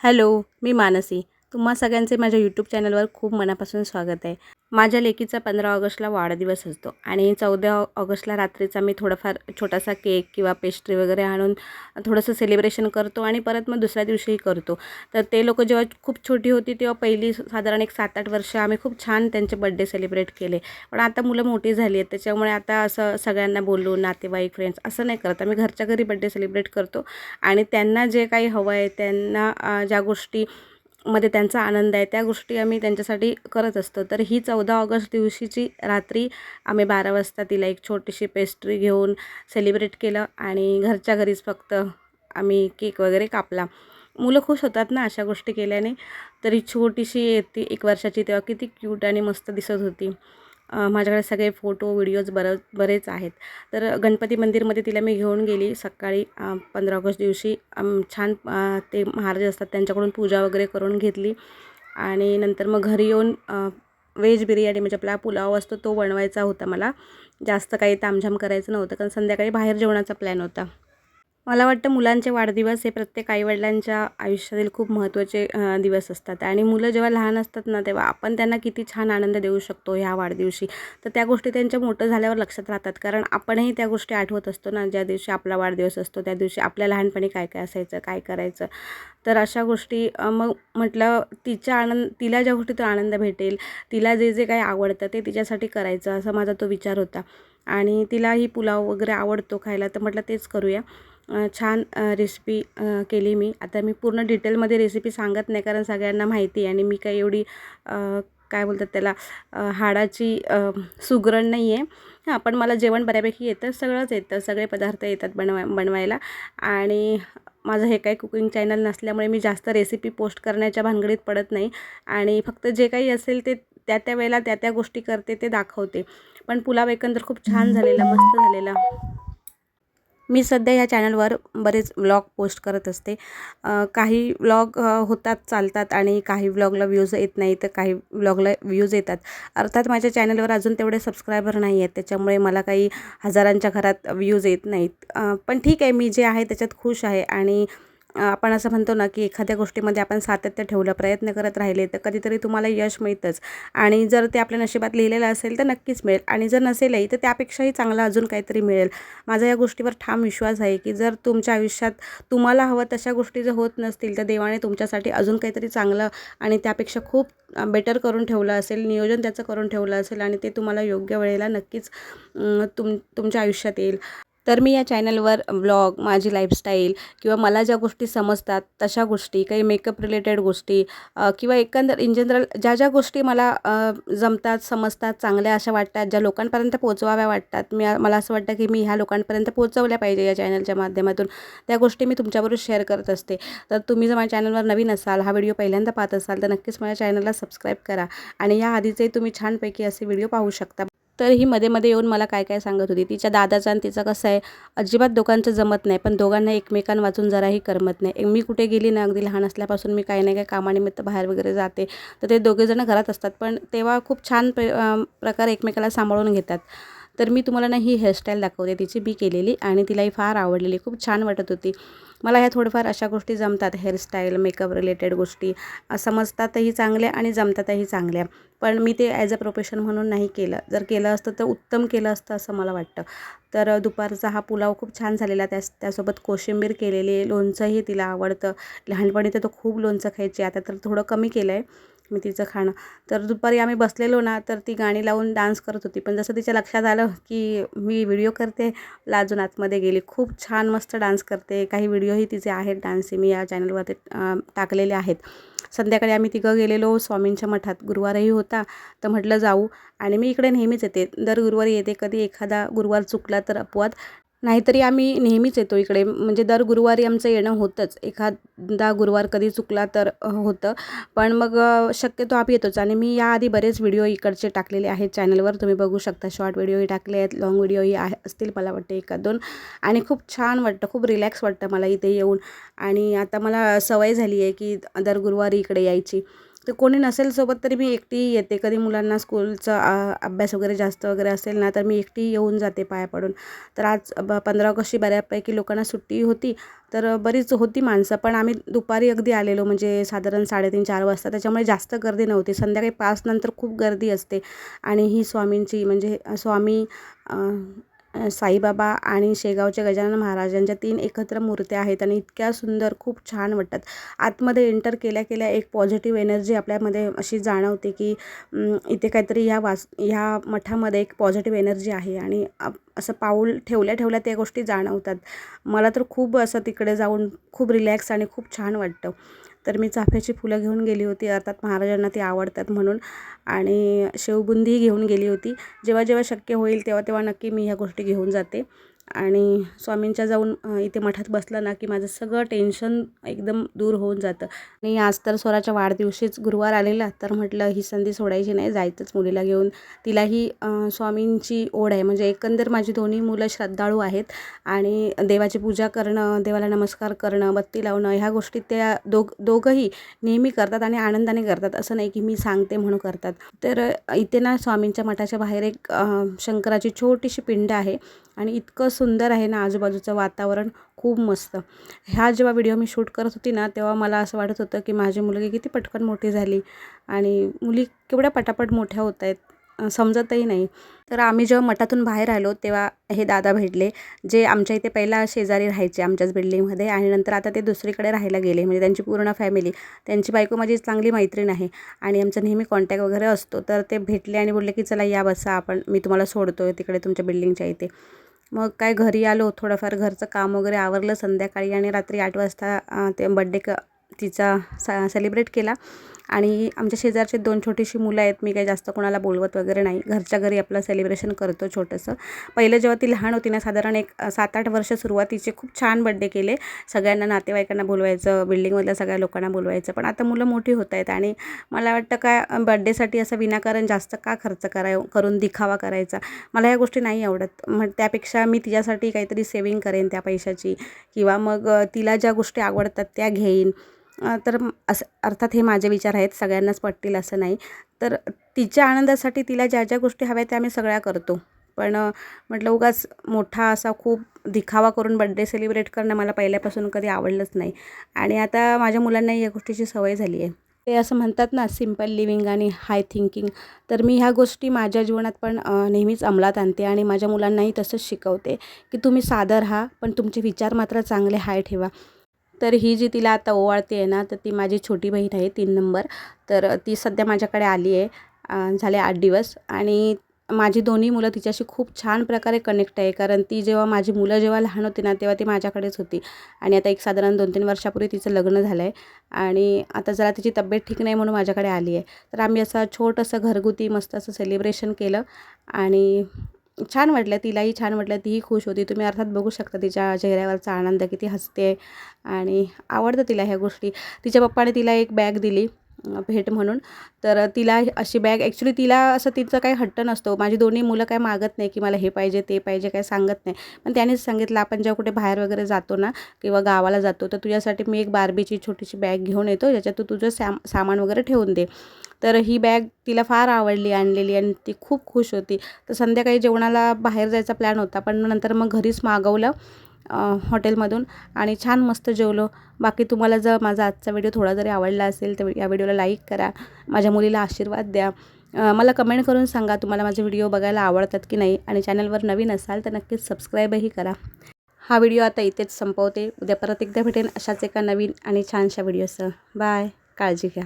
Hello मी मानसी. तुम्हा सगळ्यांचे माझ्या यूट्यूब चॅनलवर खूप मनापासून स्वागत आहे. माझ्या लेकीचा पंधरा ऑगस्टला वाढदिवस असतो आणि चौदा ऑगस्टला रात्रीचा मी थोडाफार छोटासा केक किंवा पेस्ट्री वगैरे आणून थोडंसं सेलिब्रेशन करतो आणि परत मग दुसऱ्या दिवशीही करतो. तर ते लोक जेव्हा खूप छोटी होती तेव्हा पहिली साधारण एक सात आठ वर्ष आम्ही खूप छान त्यांचे बड्डे सेलिब्रेट केले. पण आता मुलं मोठी झाली आहेत त्याच्यामुळे आता असं सगळ्यांना बोलून नातेवाईक फ्रेंड्स असं नाही करत. आम्ही घरच्या घरी बड्डे सेलिब्रेट करतो आणि त्यांना जे काही हवं आहे त्यांना ज्या गोष्टी मध्ये त्यांचा आनंद आहे. त्या गोष्टी आम्ही त्यांच्यासाठी करत असतो. तर ही चौदा ऑगस्ट दिवशीची रात्री आम्ही बारा वाजता तिला एक छोटीशी पेस्ट्री घेऊन सेलिब्रेट केलं आणि घरच्या घरीच फक्त आम्ही केक वगैरे कापला. मुलं खुश होतात ना अशा गोष्टी केल्याने. तरी छोटीशी येते एक वर्षाची तेव्हा किती क्यूट आणि मस्त दिसत होती. माझ्याकडे सगळे फोटो व्हिडिओज बरं बरेच आहेत. तर गणपती मंदिरमध्ये तिला मी घेऊन गेली सकाळी पंधरा ऑगस्ट दिवशी. छान ते महाराज असतात त्यांच्याकडून पूजा वगैरे करून घेतली. आणि नंतर मग घरी येऊन व्हेज बिर्याणी म्हणजे आपला पुलाव असतो तो बनवायचा होता मला. जास्त काही तामझाम करायचं नव्हतं कारण संध्याकाळी बाहेर जेवणाचा प्लॅन होता. मला वाटतं मुलांचे वाढदिवस हे प्रत्येक आईवडिलांच्या आयुष्यातील खूप महत्त्वाचे दिवस असतात. आणि मुलं जेव्हा लहान असतात ना तेव्हा आपण त्यांना किती छान आनंद देऊ शकतो ह्या वाढदिवशी. तर त्या गोष्टी त्यांच्या मोठं झाल्यावर लक्षात राहतात. कारण आपणही त्या गोष्टी आठवत असतो ना ज्या दिवशी आपला वाढदिवस असतो त्या दिवशी आपल्या लहानपणी काय काय असायचं काय करायचं. तर अशा गोष्टी मग म्हटलं तिच्या आनंद तिला ज्या गोष्टीतून आनंद भेटेल तिला जे जे काही आवडतं ते तिच्यासाठी करायचं असा माझा तो विचार होता. आणि तिलाही पुलाव वगैरे आवडतो खायला तर म्हटलं तेच करूया. छान रेसिपी केली मी. आता मी पूर्ण डिटेलमध्ये रेसिपी सांगत नाही कारण सगळ्यांना माहिती आहे आणि मी काही एवढी काय बोलतात त्याला हाडाची सुगरण नाही आहे हां पण मला जेवण बऱ्यापैकी येतं सगळंच येतं सगळे पदार्थ येतात बनवाय बनवायला. आणि माझं हे काही कुकिंग चॅनल नसल्यामुळे मी जास्त रेसिपी पोस्ट करण्याच्या भानगडीत पडत नाही. आणि फक्त जे काही असेल ते त्या त्या वेळेला त्या त्या गोष्टी करते ते दाखवते. पण पुलाव एकंदर खूप छान झालेला मस्त झालेला. मी सध्या ह्या चॅनलवर बरेच व्लॉग पोस्ट करत असते. काही व्लॉग होतात चालतात आणि काही व्लॉगला व्ह्यूज येत नाही तर काही व्लॉगला व्ह्यूज येतात. अर्थात माझ्या चॅनलवर अजून तेवढे सबस्क्रायबर नाही आहेत त्याच्यामुळे मला काही हजारांच्या घरात व्ह्यूज येत नाहीत. पण ठीक आहे मी जे आहे त्याच्यात खुश आहे आणि आपण असं म्हणतो ना की एखाद्या गोष्टीमध्ये आपण सातत्य ठेवलं प्रयत्न करत राहिले तर कधीतरी तुम्हाला यश मिळतंच. आणि जर ते आपल्या नशिबात लिहिलेलं असेल तर नक्कीच मिळेल. आणि जर नसेलही तर त्यापेक्षाही चांगलं अजून काहीतरी मिळेल. माझा या गोष्टीवर ठाम विश्वास आहे की जर तुमच्या आयुष्यात तुम्हाला हवं तशा गोष्टी जर होत नसतील तर देवाने तुमच्यासाठी अजून काहीतरी चांगलं आणि त्यापेक्षा खूप बेटर करून ठेवलं असेल नियोजन त्याचं करून ठेवलं असेल आणि ते तुम्हाला योग्य वेळेला नक्कीच तुम तुमच्या आयुष्यात येईल. तर मी या चॅनलवर व्लॉग माझी लाईफस्टाईल किंवा मला ज्या गोष्टी समजतात तशा गोष्टी काही मेकअप रिलेटेड गोष्टी किंवा एकंदर इन जनरल ज्या ज्या गोष्टी मला जमतात समजतात चांगल्या अशा वाटतात ज्या लोकांपर्यंत पोचवाव्या वाटतात मी मला असं वाटतं की मी ह्या लोकांपर्यंत पोचवल्या पाहिजे या चॅनलच्या माध्यमातून. त्या गोष्टी मी तुमच्याबरोबर शेअर करत असते. तर तुम्ही जर माझ्या चॅनलवर नवीन असाल हा व्हिडिओ पहिल्यांदा पाहत असाल तर नक्कीच माझ्या चॅनलला सबस्क्राईब करा. आणि या आधीचे तुम्ही छानपैकी असे व्हिडिओ पाहू शकता. तर ही मध्ये मध्ये येऊन मला काय काय सांगत होती. तिच्या दादाचं आणि तिचं कसं आहे अजिबात दोघांचं जमत नाही पण दोघांना एकमेकांवाचून जराही करमत नाही. मी कुठे गेली ना अगदी लहान असल्यापासून मी काही नाही काही कामानिमित्त बाहेर वगैरे जाते. तर ते दोघेजणं घरात असतात पण तेव्हा खूप छान प्र प्रकारे एकमेकाला सांभाळून घेतात. तर मी तुम्हाला ना ही हेअरस्टाईल दाखवते. तिची बी केलेली आणि तिलाही फार आवडलेली. खूप छान वाटत होती. मला ह्या थोडंफार अशा गोष्टी जमतात. हेअरस्टाईल मेकअप रिलेटेड गोष्टी. समजतातही चांगल्या आणि जमतातही चांगल्या. पण मी ते ॲज अ प्रोफेशन म्हणून नाही केलं. जर केलं असतं तर उत्तम केलं असतं असं मला वाटतं. तर दुपारचा हा पुलाव खूप छान झालेला. त्या त्यासोबत कोशिंबीर केलेली. लोणचंही तिला आवडतं. लहानपणी तर तो खूप लोणचं खायची. आता तर थोडं कमी केलं आहे मी तिचं खाणं. तर दुपारी आम्ही बसलेलो ना तर ती गाणी लावून डान्स करत होती. पण जसं तिच्या लक्षात आलं की मी व्हिडिओ करते लाजून आतमध्ये गेली. खूप छान मस्त डान्स करते. काही व्हिडिओही तिचे आहेत डान्सचे मी या चॅनलवरती टाकलेले आहेत. संध्याकाळी आम्ही तिघं गेलेलो. स्वामींच्या मठात गुरुवारही होता. तर म्हटलं जाऊ. आणि मी इकडे नेहमीच येते. दर गुरुवारी येते. कधी एखादा गुरुवार चुकला तर अपवाद. नाहीतरी आम्ही नेहमीच येतो इकडे. म्हणजे दर गुरुवारी आमचं येणं होतंच. एखादा गुरुवार कधी चुकला तर होतं. पण मग शक्यतो आम्ही येतोच. आणि मी याआधी बरेच व्हिडिओ इकडचे टाकलेले आहेत चॅनलवर. तुम्ही बघू शकता. शॉर्ट व्हिडिओही टाकले आहेत. लाँग व्हिडिओही आहे असतील मला वाटते एका दोन आणि खूप छान वाटतं. खूप रिलॅक्स वाटतं मला इथे येऊन. आणि आता मला सवय झाली आहे की दर गुरुवारी इकडे यायची. तर कोणी नसेल सोबत तरी मी एकटी येते. कधी मुलांना स्कूलचा अभ्यास वगैरे जास्त वगैरे असेल ना तर मी एकटी येऊन जाते पाया पडून. तर आज ब पंधरा ऑगस्टची बऱ्यापैकी लोकांना सुट्टी होती. तर बरीच होती माणसं पण आम्ही दुपारी अगदी आलेलो. म्हणजे साधारण साडेतीन चार वाजता. त्याच्यामुळे जास्त गर्दी नव्हती. संध्याकाळी पाचनंतर खूप गर्दी असते. आणि ही स्वामींची म्हणजे स्वामी साईबाबा आणि शेगावच्या गजानन महाराजांच्या तीन एकत्र मूर्त्या आहेत आणि इतक्या सुंदर खूप छान वाटतात. आतमध्ये एंटर केल्या केल्या एक पॉझिटिव्ह एनर्जी आपल्यामध्ये अशी जाणवते की इथे काहीतरी ह्या वास ह्या मठामध्ये एक पॉझिटिव्ह एनर्जी आहे आणि असं पाऊल ठेवल्या ठेवल्या त्या गोष्टी जाणवतात. मला तर खूप असं तिकडे जाऊन खूप रिलॅक्स आणि खूप छान वाटतं. तर मी चाफ्याची फुलं घेऊन गेली होती. अर्थात महाराजांना ती आवडतात म्हणून. आणि शेवबुंदीही घेऊन गेली होती. जेव्हा जेव्हा शक्य होईल तेव्हा तेव्हा नक्की मी ह्या गोष्टी घेऊन जाते. आणि स्वामींच्या जाऊन इथे मठात बसलं ना की माझं सगळं टेन्शन एकदम दूर होऊन जातं. आणि आज तर स्वराच्या वाढदिवशीच गुरुवार आलेला तर म्हटलं ही संधी सोडायची नाही जायचंच मुलीला घेऊन. तिलाही स्वामींची ओढ आहे म्हणजे एकंदर माझी दोन्ही मुलं श्रद्धाळू आहेत. आणि देवाची पूजा करणं देवाला नमस्कार करणं बत्ती लावणं ह्या गोष्टी त्या दोघ दोघंही नेहमी करतात आणि आनंदाने करतात असं नाही की मी सांगते म्हणून करतात. तर इथे ना स्वामींच्या मठाच्या बाहेर एक शंकराची छोटीशी पिंड आहे. आणि इतकं सुंदर आहे ना आजूबाजूचं वातावरण खूप मस्त. ह्या जेव्हा व्हिडिओ मी शूट करत होती ना तेव्हा मला असं वाटत होतं की माझी मुलगी किती पटकन मोठी झाली आणि मुली केवढ्या पटापट मोठ्या होत आहेत. समजतही नाही. तर आम्ही जेव्हा मठातून बाहेर आलो तेव्हा हे दादा भेटले जे आमच्या इथे पहिला शेजारी राहायचे आमच्याच बिल्डिंगमध्ये आणि नंतर आता ते दुसरीकडे राहायला गेले. म्हणजे त्यांची पूर्ण फॅमिली त्यांची बायको माझी चांगली मैत्रीण आहे आणि आमचा नेहमी कॉन्टॅक्ट वगैरे असतो. तर ते भेटले आणि बोलले की चला या बसा आपण मी तुम्हाला सोडतो आहे तिकडे तुमच्या बिल्डिंगच्या इथे. मग काय घरी आलो थोडंफार घरचं काम वगैरे आवरलं. संध्याकाळी आणि रात्री आठ वाजता ते बड्डे क तिचा सा सेलिब्रेट केला. आणि आमच्या शेजारचे दोन छोटीशी मुलं आहेत मी काही जास्त कोणाला बोलवत वगैरे नाही. घरच्या घरी आपलं सेलिब्रेशन करतो छोटंसं. पहिलं जेव्हा ती लहान होती ना साधारण एक सात आठ वर्ष सुरुवातीचे खूप छान बड्डे केले. सगळ्यांना नातेवाईकांना बोलवायचं बिल्डिंगमधल्या सगळ्या लोकांना बोलवायचं. पण आता मुलं मोठी होत आहेत आणि मला वाटतं काय बड्डेसाठी असं विनाकारण जास्त का खर्च कराय करून दिखावा करायचा? मला ह्या गोष्टी नाही आवडत. मग त्यापेक्षा मी तिच्यासाठी काहीतरी सेविंग करेन त्या पैशाची. किंवा मग तिला ज्या गोष्टी आवडतात त्या घेईन. तर असं अर्थात हे माझे विचार आहेत सगळ्यांनाच पटतील असं नाही. तर तिच्या आनंदासाठी तिला ज्या ज्या गोष्टी हव्या त्या आम्ही सगळ्या करतो. पण म्हटलं उगाच मोठा असा खूप दिखावा करून बड्डे सेलिब्रेट करणं मला पहिल्यापासून कधी आवडलंच नाही. आणि आता माझ्या मुलांनाही या गोष्टीची सवय झाली आहे. ते असं म्हणतात ना सिंपल लिव्हिंग आणि हाय थिंकिंग तर मी ह्या गोष्टी माझ्या जीवनात पण नेहमीच अंमलात आणते आणि माझ्या मुलांनाही तसंच शिकवते की तुम्ही सादर राहा पण तुमचे विचार मात्र चांगले हाय ठेवा. तर ही जी तिला आता ओवाळते आहे ना तर ती माझी छोटी बहीण आहे तीन नंबर. तर ती सध्या माझ्याकडे आली आहे झाले आठ दिवस. आणि माझी दोन्ही मुलं तिच्याशी खूप छान प्रकारे कनेक्ट आहे कारण ती जेव्हा माझी मुलं जेव्हा लहान होती ना तेव्हा ती माझ्याकडेच होती. आणि आता एक साधारण दोन तीन वर्षापूर्वी तिचं लग्न झालं आहे आणि आता जरा तिची तब्येत ठीक नाही म्हणून माझ्याकडे आली आहे. तर आम्ही असं छोटंसं घरगुती मस्त असं सेलिब्रेशन केलं. आणि छान वाटलं तिलाही छान वाटलं तीही खुश होती. तुम्ही अर्थात बघू शकता तिच्या चेहऱ्यावरचा आनंद किती हसते आणि आवडतं तिला ह्या गोष्टी. तिच्या पप्पाने तिला एक बॅग दिली. भेट म्हणून. तर तिला अशी बॅग ॲक्च्युली तिला असं तिचं काही हट्ट नसतो. माझी दोन्ही मुलं काय मागत नाही की मला हे पाहिजे ते पाहिजे काय सांगत नाही. पण त्यानेच सांगितलं आपण जेव्हा कुठे बाहेर वगैरे जातो ना किंवा गावाला जातो तर तुझ्यासाठी मी एक बार्बीची छोटीशी बॅग घेऊन येतो ज्याच्यात तू तुझं सॅम सामान वगैरे ठेवून दे. तर ही बॅग तिला फार आवडली आणलेली आणि ती खूप खुश होती. तर संध्याकाळी जेवणाला बाहेर जायचा प्लॅन होता पण नंतर मग घरीच मागवलं. हॉटेलमधून आणि छान मस्त जेवलो. बाकी तुम्हाला जर माझा आजचा व्हिडिओ थोडा जरी आवडला असेल तर या व्हिडिओला लाईक करा. माझ्या मुलीला आशीर्वाद द्या. मला कमेंट करून सांगा तुम्हाला माझे व्हिडिओ बघायला आवडतात की नाही आणि चॅनलवर नवीन असाल तर नक्कीच सबस्क्राईबही करा. हा व्हिडिओ आता इथेच संपवते. उद्या परत एकदा भेटेन अशाच एका नवीन आणि छानशा व्हिडिओसह. बाय. काळजी घ्या.